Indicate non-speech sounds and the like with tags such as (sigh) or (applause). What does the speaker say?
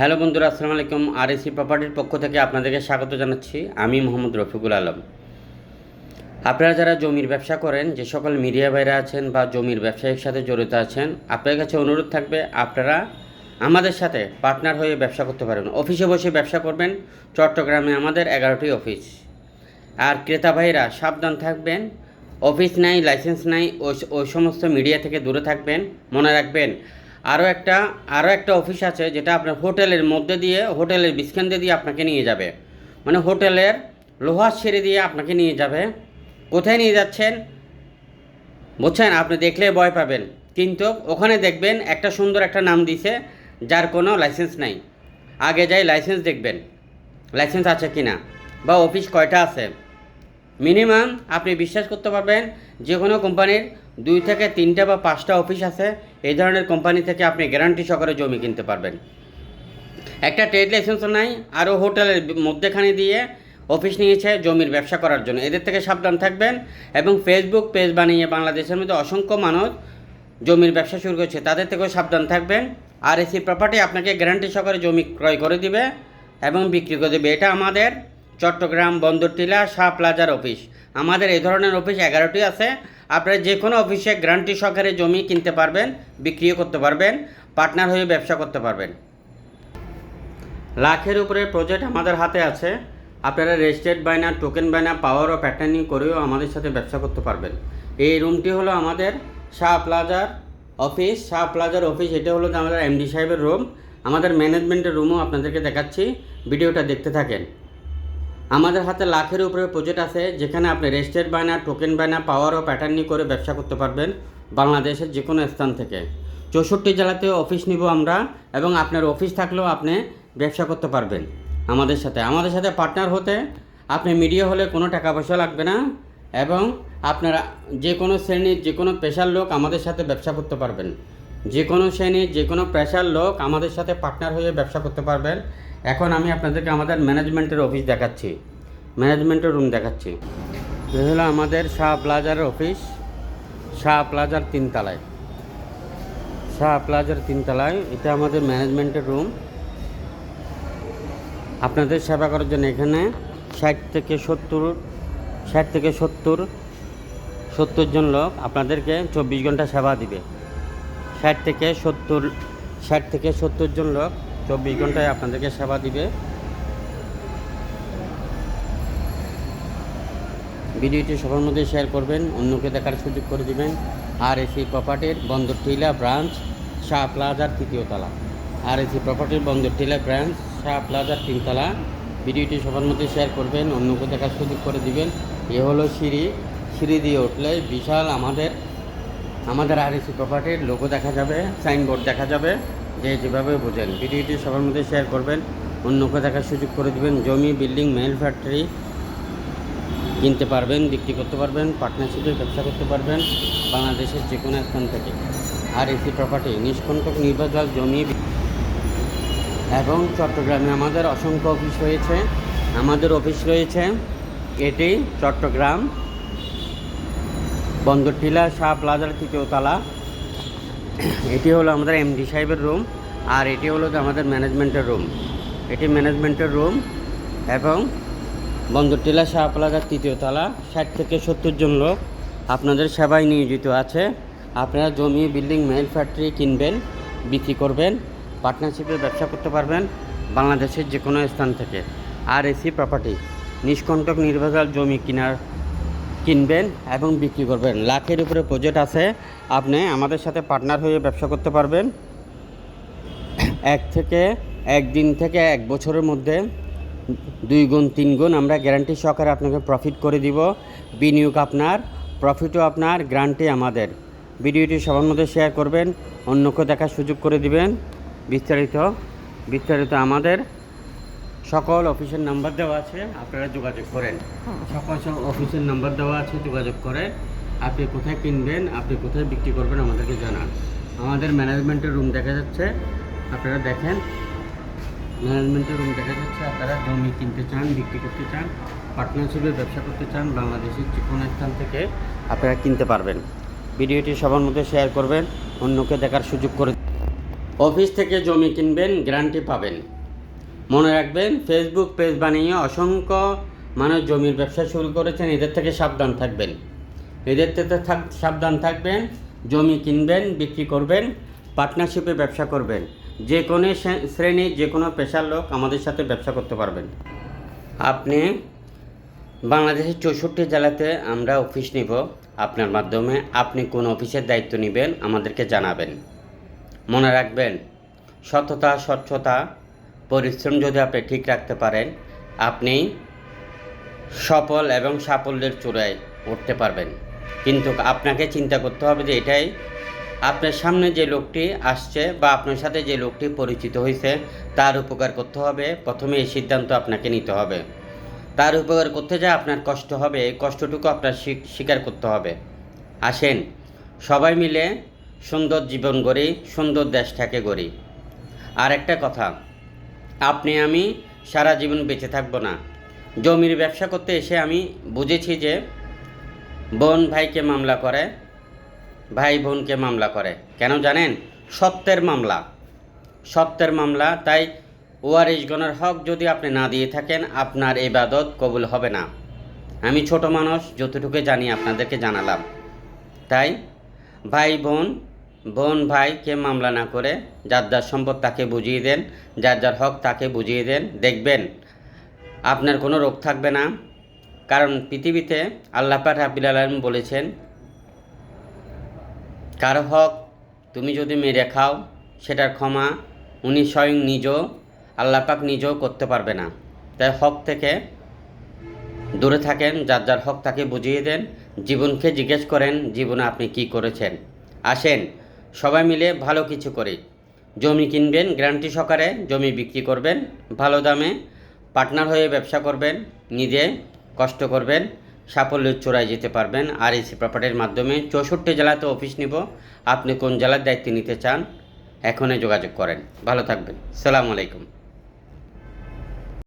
Hello বন্ধুরা, আসসালামু আলাইকুম। আর এসি প্রপার্টির পক্ষ থেকে আপনাদেরকে স্বাগত জানাচ্ছি। আমি মোহাম্মদ রফিকুল আলম। আপনারা যারা জমির ব্যবসা করেন, যে সকল মিডিয়া বাইরে আছেন বা জমির ব্যবসায়ীর সাথে জড়িত আছেন, আপনাদের কাছে অনুরোধ থাকবে, আপনারা আমাদের সাথে পার্টনার হয়ে ব্যবসা করতে পারবেন অফিসে বসে ব্যবসা করবেন, চট্টগ্রামে আমাদের এগারোটি অফিস। আর ক্রেতা ভাইরা সাবধান থাকবেন, অফিস নাই লাইসেন্স নাই, ওই ওই সমস্ত মিডিয়া থেকে দূরে থাকবেন। মনে রাখবেন আরও একটা আরও একটা অফিস আছে যেটা আপনার হোটেলের মধ্যে দিয়ে, হোটেলের বিস্কেন্দ্রে দিয়ে আপনাকে নিয়ে যাবে। মানে হোটেলের লোহার সিঁড়ি দিয়ে আপনাকে নিয়ে যাবে। কোথায় নিয়ে যাচ্ছেন? বুঝছেন? আপনি দেখলে ভয় পাবেন। কিন্তু ওখানে দেখবেন একটা সুন্দর একটা নাম দিছে, যার কোনো লাইসেন্স নাই। আগে যাই লাইসেন্স দেখবেন। লাইসেন্স আছে কি না বা অফিস কয়টা আছে? মিনিমাম আপনি বিশ্বাস করতে পারবেন যে কোনো কোম্পানির দুই থেকে তিনটা বা পাঁচটা অফিস আছে। এই ধরনের কোম্পানি থেকে আপনি গ্যারান্টি সহকারে জমি কিনতে পারবেন। একটা ট্রেড লাইসেন্সও নাই, আরও হোটেলের মধ্যেখানে দিয়ে অফিস নিয়েছে জমির ব্যবসা করার জন্য। এদের থেকে সাবধান থাকবেন এবং ফেসবুক পেজ বানিয়ে বাংলাদেশের মধ্যে অসংখ্য মানুষ জমির ব্যবসা শুরু করেছে, তাদের থেকেও সাবধান থাকবেন। আর এসি প্রপার্টি আপনাকে গ্যারান্টি সহকারে জমি ক্রয় করে দিবে এবং বিক্রি করে দেবে। এটা আমাদের চট্টগ্রাম বন্দরটিলা শাহ প্লাজার অফিস। আমাদের এই ধরনের অফিস এগারোটি আছে। আপনারা যে কোনো অফিসে গ্যারান্টি সহকারে জমি কিনতে পারবেন, বিক্রিও করতে পারবেন, পার্টনার হয়ে ব্যবসা করতে পারবেন। লাখের উপরে প্রজেক্ট আমাদের হাতে আছে। আপনারা রেজিস্ট্রেড বায়না, টোকেন বায়না পাওয়ার ও প্যাটার্নিং করেও আমাদের সাথে ব্যবসা করতে পারবেন। এই রুমটি হলো আমাদের শাহ প্লাজার অফিস। শাহ প্লাজার অফিস, এটা হলো আমাদের এমডি সাহেবের রুম। আমাদের ম্যানেজমেন্টের রুমও আপনাদেরকে দেখাচ্ছি। ভিডিওটা দেখতে থাকেন। আমাদের হাতে লাখের উপরে প্রজেক্ট আছে, যেখানে আপনি রেজিস্ট্রেড বায়না টোকেন বায়না পাওয়ার ও প্যাটার্নি করে ব্যবসা করতে পারবেন বাংলাদেশের যে কোনো স্থান থেকে। চৌষট্টি জেলাতে অফিস নিব আমরা এবং আপনার অফিস থাকলেও আপনি ব্যবসা করতে পারবেন আমাদের সাথে। আমাদের সাথে পার্টনার হতে আপনি মিডিয়া হলে কোনো টাকা পয়সা লাগবে না এবং আপনারা যে কোনো শ্রেণির যে কোনো পেশার লোক আমাদের সাথে ব্যবসা করতে পারবেন। যে কোনো শ্রেণির যে কোনো পেশার লোক আমাদের সাথে পার্টনার হয়ে ব্যবসা করতে পারবেন এখন আমি আপনাদেরকে আমাদের ম্যানেজমেন্টের অফিস দেখাচ্ছি। ম্যানেজমেন্টের রুম দেখাচ্ছি। এ হলো আমাদের শাহ প্লাজার অফিস শাহ প্লাজার তিনতলায়। শাহ প্লাজার তিনতলায় এটা আমাদের ম্যানেজমেন্টের রুম আপনাদের সেবা করার জন্য এখানে ষাট থেকে সত্তর, ষাট থেকে সত্তর সত্তর জন লোক আপনাদেরকে চব্বিশ ঘণ্টা সেবা দিবে। ষাট থেকে সত্তর, ষাট থেকে সত্তর জন লোক চব্বিশ ঘন্টায় আপনাদেরকে সেবা দিবে। ভিডিওটি সবার মধ্যে শেয়ার করবেন, অন্যকে দেখার সুযোগ করে দিবেন। আর এসি প্রপার্টির বন্দর টিলা ব্রাঞ্চ শাহ প্লাজার তৃতীয় তলা। আর এসি প্রপার্টির বন্দর টিলা ব্রাঞ্চ শাহ প্লাজার তিনতলা ভিডিওটি সবার মধ্যে শেয়ার করবেন, অন্যকে দেখার সুযোগ করে দিবেন। এ হলো সিঁড়ি। সিঁড়ি দিয়ে উঠলে বিশাল আমাদের আমাদের আর এসি প্রপার্টির লোগো দেখা যাবে সাইনবোর্ড দেখা যাবে। যে যেভাবে বোঝেন, ভিডিওটি সবার মধ্যে শেয়ার করবেন অন্যকে দেখার সুযোগ করে দিবেন, জমি বিল্ডিং মেল ফ্যাক্টরি কিনতে পারবেন, বিক্রি করতে পারবেন পার্টনারশিপে ব্যবসা করতে পারবেন, বাংলাদেশের যে কোনো স্থান থেকে। আর এসি প্রপার্টি নিষ্কণ্টক নির্বাচন জমি এবং চট্টগ্রামে আমাদের অসংখ্য অফিস রয়েছে। আমাদের অফিস রয়েছে এটি চট্টগ্রাম বন্দরটিলা, শাহ প্লাজার তৃতীয় তলা। (coughs) এটি হলো আমাদের এমডি সাহেবের রুম আর এটি হলো আমাদের ম্যানেজমেন্টের রুম এটি ম্যানেজমেন্টের রুম এবং বন্দরটিলা শাহ প্লাজার তৃতীয় তলা, ষাট থেকে সত্তর জন লোক আপনাদের সেবায় নিয়োজিত আছে। আপনারা জমি বিল্ডিং মেল ফ্যাক্টরি কিনবেন, বিক্রি করবেন পার্টনারশিপে ব্যবসা করতে পারবেন বাংলাদেশের যে কোনো স্থান থেকে। আর এসি প্রপার্টি নিষ্কণ্টক নির্ভেজাল জমি কেনার কিনবেন এবং বিক্রি করবেন। লাখের উপরে প্রজেক্ট আছে। আপনি আমাদের সাথে পার্টনার হয়ে ব্যবসা করতে পারবেন। এক থেকে, একদিন থেকে এক বছরের মধ্যে দুই গুণ, তিন গুণ আমরা গ্যারান্টি সহকারে আপনাকে প্রফিট করে দিব। বিনিয়োগ আপনার প্রফিটও আপনার গ্যারান্টি আমাদের। ভিডিওটি সবার মধ্যে শেয়ার করবেন অন্যকে দেখার সুযোগ করে দিবেন। বিস্তারিত বিস্তারিত আমাদের সকল অফিসের নাম্বার দেওয়া আছে আপনারা যোগাযোগ করেন। সকল সব অফিসের নাম্বার দেওয়া আছে যোগাযোগ করে আপনি কোথায় কিনবেন আপনি কোথায় বিক্রি করবেন আমাদেরকে জানান। আমাদের ম্যানেজমেন্টের রুম দেখা যাচ্ছে আপনারা দেখেন। ম্যানেজমেন্টের রুম দেখা যাচ্ছে আপনারা জমি কিনতে চান বিক্রি করতে চান পার্টনারশিপে ব্যবসা করতে চান বাংলাদেশের যে কোনো স্থান থেকে আপনারা কিনতে পারবেন। ভিডিওটি সবার মধ্যে শেয়ার করবেন অন্যকে দেখার সুযোগ করে অফিস থেকে জমি কিনবেন গ্যারান্টি পাবেন। মনে রাখবেন ফেসবুক পেজ বানিয়ে অসংখ্য মানুষ জমির ব্যবসা শুরু করেছেন, এদের থেকে সাবধান থাকবেন। এদের থেকে থাক, সাবধান থাকবেন, জমি কিনবেন, বিক্রি করবেন পার্টনারশিপে ব্যবসা করবেন। যে কোনো শ্রে- শ্রেণির যে কোনো পেশার লোক আমাদের সাথে ব্যবসা করতে পারবেন। আপনি বাংলাদেশের চৌষট্টি জেলাতে আমরা অফিস নিব। আপনার মাধ্যমে আপনি কোন অফিসের দায়িত্ব নেবেন, আমাদেরকে জানাবেন। মনে রাখবেন, সততা, স্বচ্ছতা পরিশ্রম যদি আপনি ঠিক রাখতে পারেন, আপনি সফল এবং সাফল্যের চূড়ায় উঠতে পারবেন। কিন্তু আপনাকে চিন্তা করতে হবে যে এটাই আপনার সামনে যে লোকটি আসছে বা আপনার সাথে যে লোকটি পরিচিত হয়েছে, তার উপকার করতে হবে। প্রথমে এই সিদ্ধান্ত আপনাকে নিতে হবে। তার উপকার করতে যা আপনার কষ্ট হবে, এই কষ্টটুকু আপনার স্বীকার করতে হবে। আসেন, সবাই মিলে সুন্দর জীবন গড়ি, সুন্দর দেশটাকে গড়ি। আর একটা কথা আপনি আমি সারা জীবন বেঁচে থাকব না। জমির ব্যবসা করতে এসে আমি বুঝেছি যে বোন ভাইকে মামলা করে, ভাই বোনকে মামলা করে। কেন জানেন? সত্যের মামলা। সত্যের মামলা, তাই ওয়ারিশ গণের হক যদি আপনি না দিয়ে থাকেন, আপনার ইবাদত কবুল হবে না। আমি ছোট মানুষ, যতটুকু জানি আপনাদেরকে জানালাম। তাই ভাই বোন বোন ভাইকে মামলা না করে যার যার সম্পদ তাকে বুঝিয়ে দেন, যার যার হক তাকে বুঝিয়ে দেন, দেখবেন আপনার কোনো রোগ থাকবে না। কারণ পৃথিবীতে আল্লাহ পাক রাব্বিল আলামিন বলেছেন, কারও হক তুমি যদি মেরে খাও, সেটার ক্ষমা উনি স্বয়ং নিজেও, আল্লাহ পাক নিজেও করতে পারবে না। তাই হক থেকে দূরে থাকেন, যার যার হক তাকে বুঝিয়ে দেন। জীবনকে জিজ্ঞেস করেন, জীবনে আপনি কি করেছেন? আসেন সবাই মিলে ভালো কিছু করি। জমি কিনবেন, গ্যারান্টি সহকারে জমি বিক্রি করবেন, ভালো দামে পার্টনার হয়ে ব্যবসা করবেন, নিজে কষ্ট করবেন সাফল্যের চূড়ায় যেতে পারবেন। আর এসি প্রপার্টির মাধ্যমে চৌষট্টি জেলাতে অফিস নিব। আপনি কোন জেলার দায়িত্ব নিতে চান, এখনই যোগাযোগ করেন। ভালো থাকবেন। সালাম আলাইকুম।